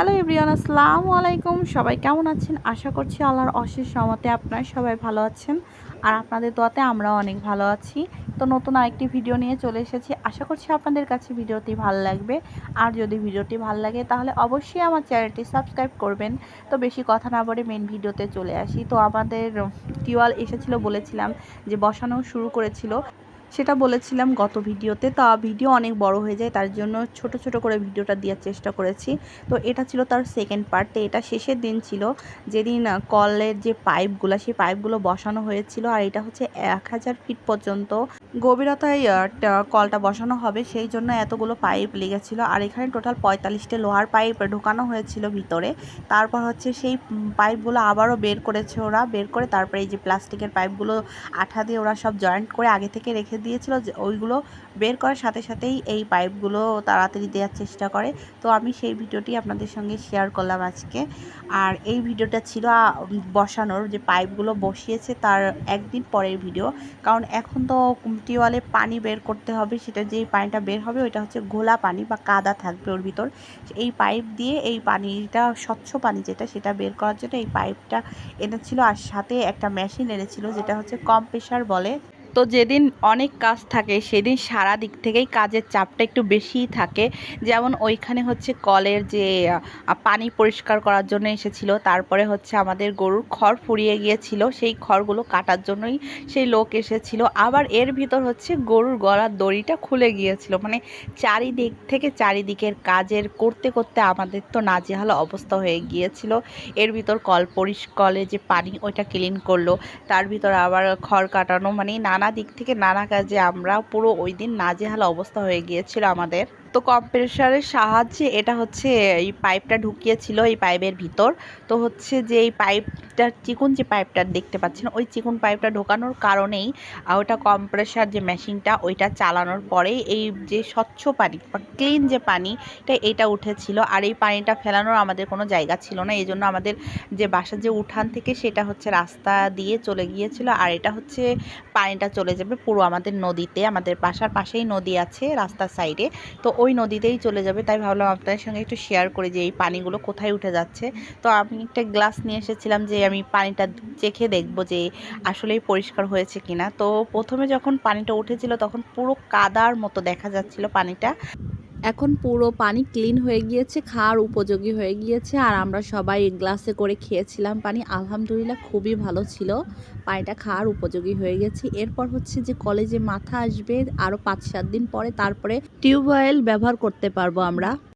Hello everyone আসসালামু আলাইকুম। সবাই কেমন আছেন? আশা করছি আল্লাহর অশেষ সহমতে আপনারা সবাই ভালো আছেন। আর আপনাদের দোয়াতে আমরাও অনেক ভালো আছি। তো নতুন আরেকটি ভিডিও নিয়ে চলে এসেছি। আশা করছি আপনাদের কাছে ভিডিওটি ভালো লাগবে। আর যদি ভিডিওটি ভালো লাগে, তাহলে অবশ্যই আমার চ্যানেলটি সাবস্ক্রাইব করবেন। তো বেশি কথা না বলে মেন ভিডিওতে চলে আসি। তো আমাদের টিওয়াল এসেছিল বলেছিলাম যে বসানো শুরু করেছিল। সেটা বলেছিলাম গত ভিডিওতে। তা ভিডিও অনেক বড় হয়ে যায়, তার জন্য ছোট ছোট করে ভিডিওটা দেওয়ার চেষ্টা করেছি। তো এটা ছিল তার সেকেন্ড পার্ট পার্টে এটা শেষের দিন ছিল। যেদিন কলের যে পাইপগুলো সেই পাইপগুলো বসানো হয়েছিল। আর এটা হচ্ছে এক হাজার ফিট পর্যন্ত। গভীরতায় কলটা বসানো হবে, সেই জন্য এতগুলো পাইপ লেগেছিলো। আর এখানে টোটাল পঁয়তাল্লিশটা লোহার পাইপ ঢোকানো হয়েছিল ভিতরে। তারপর হচ্ছে সেই পাইপগুলো আবারও বের করেছে ওরা। বের করে তারপরে এই যে প্লাস্টিকের পাইপগুলো আঠা দিয়ে ওরা সব জয়েন্ট করে আগে থেকে রেখে দিয়েছিল ওইগুলো বের করার সাথে সাথেই এই পাইপগুলো তাড়াতাড়ি দেওয়ার চেষ্টা করে। তো আমি সেই ভিডিওটি আপনাদের সঙ্গে শেয়ার করলাম আজকে। আর এই ভিডিওটা ছিল বসানোর, যে পাইপগুলো বসিয়েছে তার একদিন পরের ভিডিও। কারণ এখন তো টিওয়ালে পানি বের করতে হবে, সেটা যেই পানিটা বের হবে ওইটা হচ্ছে ঘোলা পানি বা কাদা থাকবে ওর ভিতর। এই পাইপ দিয়ে এই পানিটা, স্বচ্ছ পানি যেটা, সেটা বের করার জন্য এই পাইপটা এনেছিল আর সাথে একটা মেশিন এনেছিল, যেটা হচ্ছে কম কম্প্রেসার বলে। তো যেদিন অনেক কাজ থাকে, সেদিন সারা দিক থেকেই কাজের চাপটা একটু বেশিই থাকে। যেমন ওইখানে হচ্ছে কলের যে পানি পরিষ্কার করার জন্য এসেছিল, তারপরে হচ্ছে আমাদের গরুর খড় ফুরিয়ে গিয়েছিল, সেই খড়গুলো কাটার জন্যই সেই লোক এসেছিল। আবার এর ভিতর হচ্ছে গরুর গলার দড়িটা খুলে গিয়েছিল। মানে চারিদিক থেকে চারিদিকের কাজের করতে করতে আমাদের তো নাজেহাল অবস্থা হয়ে গিয়েছিল। এর ভিতর কল পরিষ্কলে যে পানি ওইটা ক্লিন করল, তার ভিতর আবার খড় কাটানো মানে নানা দিক থেকে নানা কাজে আমরা পুরো ওই দিন নাজেহাল অবস্থা হয়ে গিয়েছিল আমাদের। তো কম্প্রেসারের সাহায্যে এটা হচ্ছে এই পাইপটা ঢুকিয়েছিল এই পাইপের ভিতর। তো হচ্ছে যে এই পাইপটা, চিকুন যে পাইপটা দেখতে পাচ্ছেন, ওই চিকুন পাইপটা ঢোকানোর কারণেই ওটা কম্প্রেসার যে মেশিনটা, ওইটা চালানোর পরেই এই যে স্বচ্ছ পানি বা ক্লিন যে পানি এটা উঠেছিল। আর এই পানিটা ফেলানোর আমাদের কোনো জায়গা ছিল না। এই জন্য আমাদের যে বাসার যে উঠান থেকে সেটা হচ্ছে রাস্তা দিয়ে চলে গিয়েছিল। আর এটা হচ্ছে পানিটা চলে যাবে পুরো আমাদের নদীতে। আমাদের বাসার পাশেই নদী আছে রাস্তার সাইডে তো ওই নদীতেই চলে যাবে। তাই ভাবলাম আপনাদের সঙ্গে একটু শেয়ার করে যে এই পানিগুলো কোথায় উঠে যাচ্ছে। তো আমি একটা গ্লাস নিয়ে এসেছিলাম যে আমি পানিটা চেখে দেখব যে আসলেই পরিষ্কার হয়েছে কিনা। তো প্রথমে যখন পানিটা উঠেছিল তখন পুরো কাদার মতো দেখা যাচ্ছিল পানিটা। এখন পুরো পানি ক্লিন হয়ে গিয়েছে, খাওয়ার উপযোগী হয়ে গিয়েছে আর আমরা সবাই গ্লাসে করে খেয়েছিলাম পানি। আলহামদুলিল্লাহ খুবই ভালো ছিল। পানিটা খাওয়ার উপযোগী হয়ে গেছে। এরপর হচ্ছে যে কলেজে মাথা আসবে আরও পাঁচ সাত দিন পরে তারপরে টিউবওয়েল ব্যবহার করতে পারব আমরা।